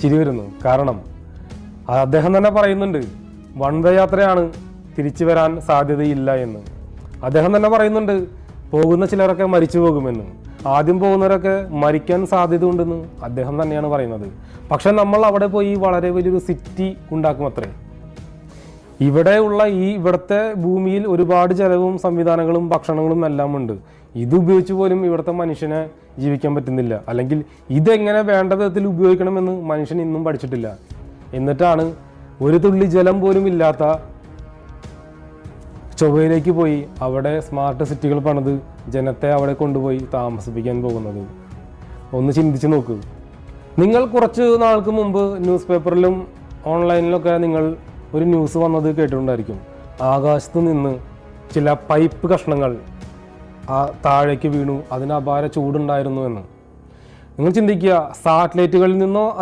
ചിരി വരുന്നു. കാരണം അദ്ദേഹം തന്നെ പറയുന്നുണ്ട് വൺ വേ യാത്രയാണ് തിരിച്ചു വരാൻ സാധ്യതയില്ല എന്ന്. അദ്ദേഹം തന്നെ പറയുന്നുണ്ട് പോകുന്ന ചിലരൊക്കെ മരിച്ചു പോകുമെന്ന്. ആദ്യം പോകുന്നവരൊക്കെ മരിക്കാൻ സാധ്യത ഉണ്ടെന്ന് അദ്ദേഹം തന്നെയാണ് പറയുന്നത്. പക്ഷെ നമ്മൾ അവിടെ പോയി വളരെ വലിയൊരു സിറ്റി ഉണ്ടാക്കും അത്രേ. ഇവിടെയുള്ള ഈ ഇവിടുത്തെ ഭൂമിയിൽ ഒരുപാട് ചെലവും സംവിധാനങ്ങളും ഭക്ഷണങ്ങളും എല്ലാം ഉണ്ട് ഇത് ഉപയോഗിച്ച് പോലും ഇവിടുത്തെ മനുഷ്യനെ ജീവിക്കാൻ പറ്റുന്നില്ല. അല്ലെങ്കിൽ ഇതെങ്ങനെ വേണ്ട വിധത്തിൽ ഉപയോഗിക്കണമെന്ന് മനുഷ്യൻ ഇന്നും പഠിച്ചിട്ടില്ല. എന്നിട്ടാണ് ഒരു തുള്ളി ജലം പോലും ഇല്ലാത്ത ചൊവ്വയിലേക്ക് പോയി അവിടെ സ്മാർട്ട് സിറ്റികൾ പണിത് ജനത്തെ അവിടെ കൊണ്ടുപോയി താമസിപ്പിക്കാൻ പോകുന്നത്. ഒന്ന് ചിന്തിച്ച് നോക്കൂ. നിങ്ങൾ കുറച്ച് നാൾക്ക് മുമ്പ് ന്യൂസ് പേപ്പറിലും ഓൺലൈനിലൊക്കെ നിങ്ങൾ ഒരു ന്യൂസ് വന്നത് കേട്ടിട്ടുണ്ടായിരിക്കും. ആകാശത്ത് നിന്ന് ചില പൈപ്പ് കഷ്ണങ്ങൾ ആ താഴേക്ക് വീണു. അതിന് അപാര ചൂടുണ്ടായിരുന്നു എന്ന്. നിങ്ങൾ ചിന്തിക്കുക സാറ്റലൈറ്റുകളിൽ നിന്നോ